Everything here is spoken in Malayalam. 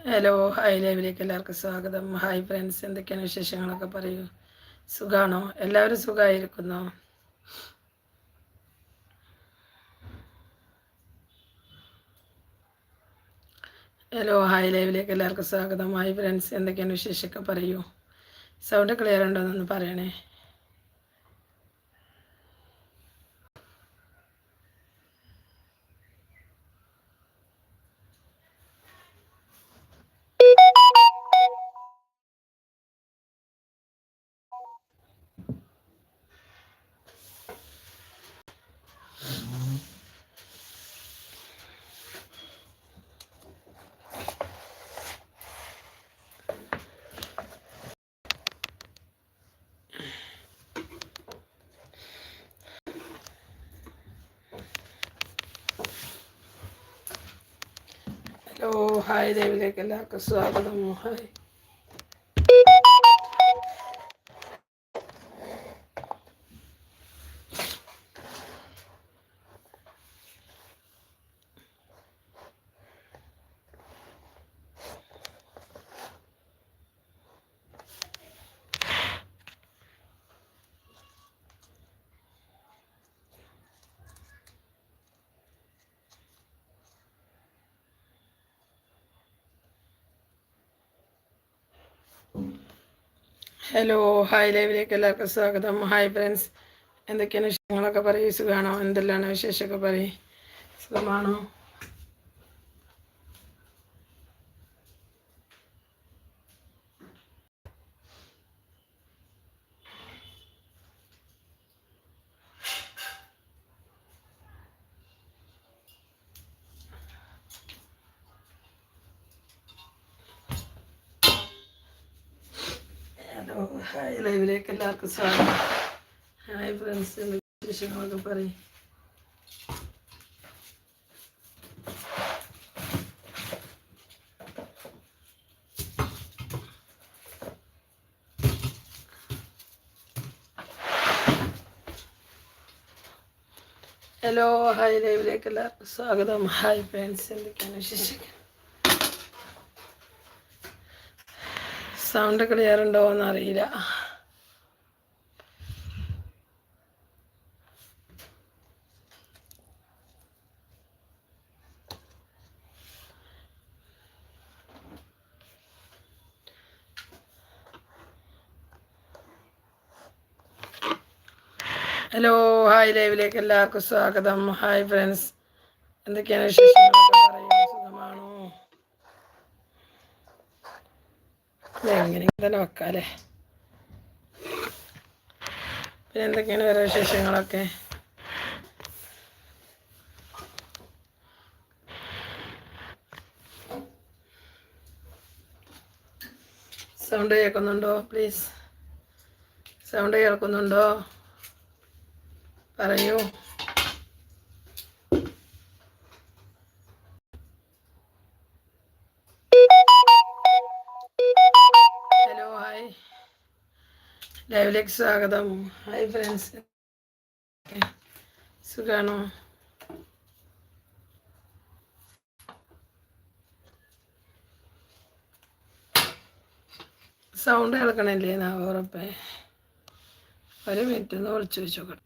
ഹലോ ഹായ് ലൈവിലേക്ക് എല്ലാവർക്കും സ്വാഗതം. ഹായ് ഫ്രണ്ട്സ് എന്തൊക്കെയാണ് വിശേഷങ്ങളൊക്കെ പറയൂ? സുഖാണോ? എല്ലാവരും സുഖമായിരിക്കുന്നോ ഹലോ ഹായ് ലൈവിലേക്ക് എല്ലാവർക്കും സ്വാഗതം. ഹായ് ഫ്രണ്ട്സ് എന്തൊക്കെയാണ് വിശേഷമൊക്കെ പറയൂ? സൗണ്ട് ക്ലിയർ ഉണ്ടോ എന്നൊന്ന് പറയണേ ഹലോ ഹായ് ദേവിലേക്ക് എല്ലാവർക്കും സ്വാഗതം. ഹായ്. ഹലോ ഹായ് ലൈവിലേക്ക് എല്ലാവർക്കും സ്വാഗതം. ഹായ് ഫ്രണ്ട്സ് എന്തൊക്കെയാണ് വിഷയങ്ങളൊക്കെ പറയും? സുഖമാണോ എന്തെല്ലാം വിശേഷമൊക്കെ പറയും? സുഖമാണോ? ഹലോ ഹായ് ലൈവിലേക്ക് എല്ലാവർക്കും സ്വാഗതം ഹായ് ഫ്രണ്ട്സ് വിശേഷങ്ങളൊക്കെ പറയും ഹലോ ഹായ് ലൈവിലേക്ക് എല്ലാവർക്കും സ്വാഗതം ഹായ് ഫ്രണ്ട്സ് എന്തൊക്കെയാണ് വിശേഷിക്കുക സൗണ്ട് ക്ലിയർ ഉണ്ടോ എന്നറിയില്ല ഹലോ ഹായ് ലൈവിലേക്ക് എല്ലാവർക്കും സ്വാഗതം. ഹായ് ഫ്രണ്ട്സ് എന്തൊക്കെയാണ് പറയുക സുഖമാണോ എങ്ങനെ തന്നെ വെക്കാല്ലേ പിന്നെ എന്തൊക്കെയാണ് വേറെ വിശേഷങ്ങളൊക്കെ? സൗണ്ട് കേൾക്കുന്നുണ്ടോ? പ്ലീസ്. സൗണ്ട് കേൾക്കുന്നുണ്ടോ? പറയൂ. ലൈവിലേക്ക് സ്വാഗതം. ഹായ് ഫ്രണ്ട്സ് സുഖാണോ? സൗണ്ട് കേൾക്കണില്ലേ? നാ ഉറപ്പേ. ഒരു മിനിറ്റ് ഒന്ന് വിളിച്ചു വെച്ചോക്കട്ടെ